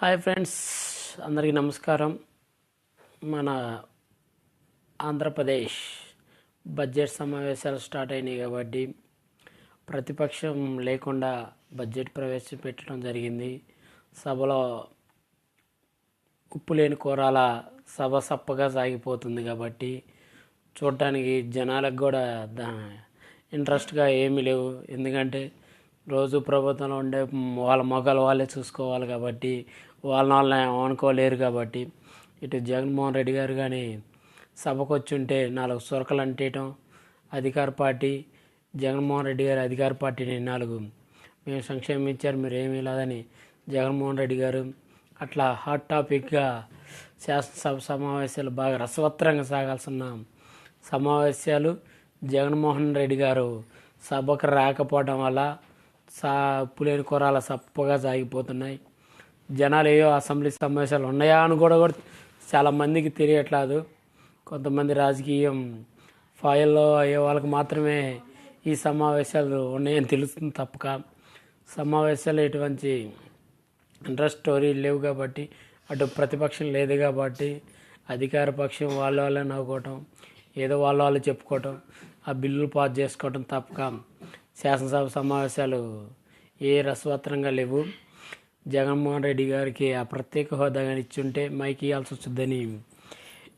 Hi friends అందరికీ నమస్కారం. మన ఆంధ్రప్రదేశ్ బడ్జెట్ సమావేశాలు స్టార్ట్ అయినాయి కాబట్టి ప్రతిపక్షం లేకుండా బడ్జెట్ ప్రవేశపెట్టడం జరిగింది. సభలో ఉప్పు లేని కూరాల సభ సప్పగా సాగిపోతుంది కాబట్టి చూడటానికి జనాలకు కూడా దా ఇంట్రెస్ట్గా ఏమీ లేవు. ఎందుకంటే రోజు ప్రభుత్వంలో ఉండే వాళ్ళ మొగలు వాళ్ళే చూసుకోవాలి కాబట్టి వాళ్ళని వాళ్ళని అనుకోలేరు కాబట్టి. ఇటు జగన్మోహన్ రెడ్డి గారు కానీ సభకు వచ్చి ఉంటే నాలుగు సురకలు అంటేయటం అధికార పార్టీ జగన్మోహన్ రెడ్డి గారు అధికార పార్టీని నాలుగు. మేము సంక్షేమం ఇచ్చారు మీరు ఏమీ లేదని జగన్మోహన్ రెడ్డి గారు అట్లా హాట్ టాపిక్గా శాసనసభ సమావేశాలు బాగా రసవత్తరంగా సాగాల్సిన సమావేశాలు జగన్మోహన్ రెడ్డి గారు సభకు రాకపోవడం వల్ల సా పులేని కూరాల సప్పగా సాగిపోతున్నాయి. జనాలు ఏయో అసెంబ్లీ సమావేశాలు ఉన్నాయా అని కూడా కూడా చాలామందికి తెలియట్లేదు. కొంతమంది రాజకీయం ఫాయిల్లో అయ్యే వాళ్ళకి మాత్రమే ఈ సమావేశాలు ఉన్నాయని తెలుస్తుంది తప్పక. సమావేశాలు ఎటువంటి ఇంట్రెస్ట్ స్టోరీ లేవు కాబట్టి అటు ప్రతిపక్షం లేదు కాబట్టి అధికార పక్షం వాళ్ళ వాళ్ళే నవ్వుకోవటం ఏదో వాళ్ళ వాళ్ళు చెప్పుకోవటం ఆ బిల్లులు పాస్ చేసుకోవటం తప్పక. శాసనసభ సమావేశాలు ఏ రసవత్రంగా లేవు. జగన్మోహన్ రెడ్డి గారికి ఆ ప్రత్యేక హోదా కానీ ఇచ్చుంటే మైకి ఇవ్వాల్సి వస్తుందని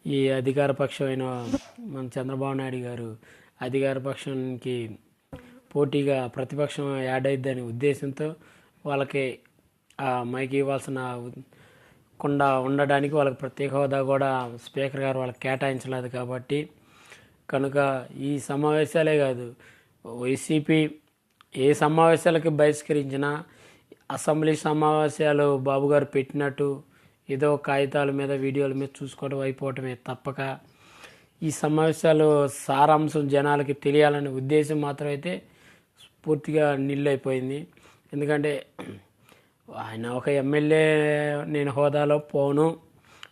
ఈ అధికార పక్షమైన మన చంద్రబాబు నాయుడు గారు అధికార పక్షానికి పోటీగా ప్రతిపక్షం యాడ్ అయిద్దని ఉద్దేశంతో వాళ్ళకి ఆ మైకి ఇవ్వాల్సిన కుండా ఉండడానికి వాళ్ళకి ప్రత్యేక హోదా కూడా స్పీకర్ గారు వాళ్ళకి కేటాయించలేదు కాబట్టి కనుక ఈ సమావేశాలే కాదు వైసీపీ ఏ సమావేశాలకి బహిష్కరించినా అసెంబ్లీ సమావేశాలు బాబు గారు పెట్టినట్టు ఏదో కాగితాల మీద వీడియోల మీద చూసుకోవడం అయిపోవటమే తప్పక. ఈ సమావేశాలు సారాంశం జనాలకి తెలియాలనే ఉద్దేశం మాత్రం అయితే పూర్తిగా నిల్లైపోయింది. ఎందుకంటే ఆయన ఒక ఎమ్మెల్యే నేను హోదాలో పోను.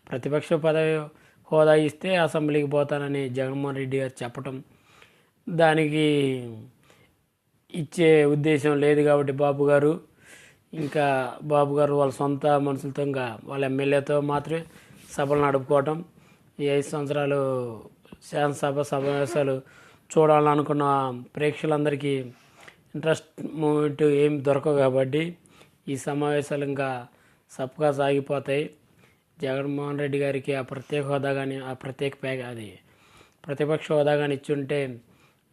ప్రతిపక్ష పదవి హోదా ఇస్తే అసెంబ్లీకి పోతానని జగన్మోహన్ రెడ్డి గారు చెప్పటం దానికి ఇచ్చే ఉద్దేశం లేదు కాబట్టి బాబు గారు. ఇంకా బాబు గారు వాళ్ళ సొంత మనుషులతో ఇంకా వాళ్ళ ఎమ్మెల్యేతో మాత్రమే సభలు నడుపుకోవటం. ఈ ఐదు సంవత్సరాలు శాసనసభ సమావేశాలు చూడాలనుకున్న ప్రేక్షకులందరికీ ఇంట్రెస్ట్ మూమెంట్ ఏం దొరకవు కాబట్టి ఈ సమావేశాలు ఇంకా సబ్గా సాగిపోతాయి. జగన్మోహన్ రెడ్డి గారికి ఆ ప్రత్యేక హోదా కానీ ఆ ప్రత్యేక ప్యాక్ అది ప్రతిపక్ష హోదా కానీ ఇచ్చుంటే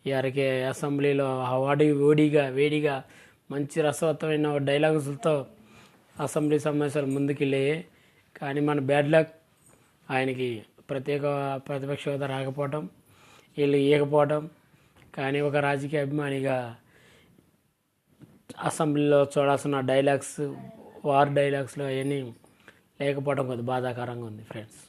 వారికి అసెంబ్లీలో వాడి ఓడిగా వేడిగా మంచి రసవత్తమైన డైలాగ్స్లతో అసెంబ్లీ సమావేశాలు ముందుకెళ్ళాయి కానీ మన బ్యాడ్ లక్ ఆయనకి ప్రత్యేక ప్రతిపక్ష హోదా రాకపోవటం వీళ్ళు ఇవ్వకపోవటం కానీ ఒక రాజకీయ అభిమానిగా అసెంబ్లీలో చూడాల్సిన డైలాగ్స్ వార్ డైలాగ్స్లో అవన్నీ లేకపోవడం కొద్దిగా బాధాకరంగా ఉంది ఫ్రెండ్స్.